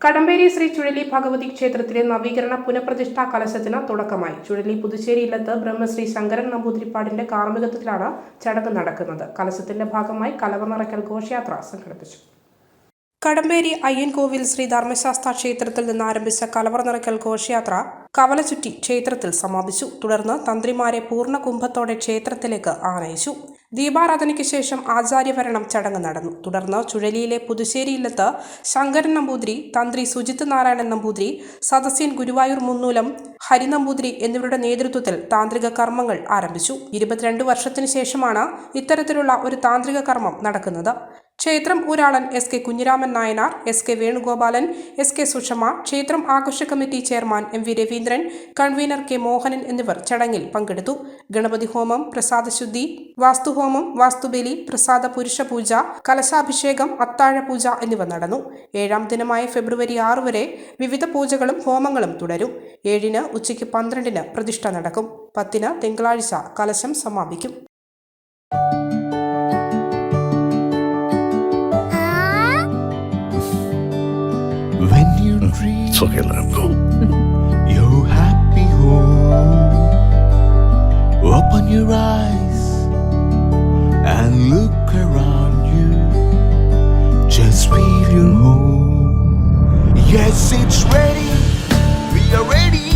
കടമ്പേരി ശ്രീ ചുഴലി ഭഗവതി ക്ഷേത്രത്തിലെ നവീകരണ പുനഃപ്രതിഷ്ഠാ കലശത്തിന് തുടക്കമായി. ചുഴലി പുതുശ്ശേരി ഇല്ലത്ത് ബ്രഹ്മശ്രീ ശങ്കരൻ നമ്പൂതിരിപ്പാടിന്റെ കാർമ്മികത്വത്തിലാണ് ചടങ്ങ് നടക്കുന്നത്. കലശത്തിന്റെ ഭാഗമായി കലവ നിറയ്ക്കൽ ഘോഷയാത്ര സംഘടിപ്പിച്ചു. കടമ്പേരി അയ്യൻകോവിൽ ശ്രീ ധർമ്മശാസ്ത്ര ക്ഷേത്രത്തിൽ നിന്ന് ആരംഭിച്ച കലവറ നിറയ്ക്കൽ ഘോഷയാത്ര കവലചുറ്റി ക്ഷേത്രത്തിൽ സമാപിച്ചു. തുടർന്ന് തന്ത്രിമാരെ പൂർണ കുംഭത്തോടെ ക്ഷേത്രത്തിലേക്ക് ആനയിച്ചു. ദീപാരാധനയ്ക്ക് ശേഷം ആചാര്യഭരണം ചടങ്ങ് നടന്നു. തുടർന്ന് ചുഴലിയിലെ പുതുശ്ശേരി ഇല്ലത്ത് ശങ്കരൻ നമ്പൂതിരി തന്ത്രി സുജിത് നാരായണൻ നമ്പൂതിരി സദസ്യൻ ഗുരുവായൂർ മുന്നൂലം ഹരിനമ്പൂതിരി എന്നിവരുടെ നേതൃത്വത്തിൽ താന്ത്രിക കർമ്മങ്ങൾ ആരംഭിച്ചു. ഇരുപത്തിരണ്ട് വർഷത്തിനു ശേഷമാണ് ഇത്തരത്തിലുള്ള ഒരു താന്ത്രിക കർമ്മം നടക്കുന്നത്. ക്ഷേത്രം ഊരാളൻ S K Kunhiraman Nayanar S K Venugopalan S K Sushama ക്ഷേത്രം ആഘോഷ committee chairman M V Raveendran convener K Mohanan എന്നിവർ ചടങ്ങിൽ പങ്കെടുത്തു. ഗണപതി ഹോമം പ്രസാദശുദ്ധി വാസ്തുഹോമം വാസ്തുബലി പ്രസാദ പുരുഷ പൂജ കലശാഭിഷേകം അത്താഴ പൂജ എന്നിവ നടന്നു. ഏഴാം ദിനമായ ഫെബ്രുവരി ആറ് വരെ വിവിധ പൂജകളും ഹോമങ്ങളും തുടരും. ഏഴിന് ഉച്ചയ്ക്ക് പന്ത്രണ്ടിന് പ്രതിഷ്ഠ നടക്കും. പത്തിന് തിങ്കളാഴ്ച കലശം സമാപിക്കും. You dream It's okay, let him go. your happy home, open your eyes and look around you. Just feel your home. Yes, it's ready. We are ready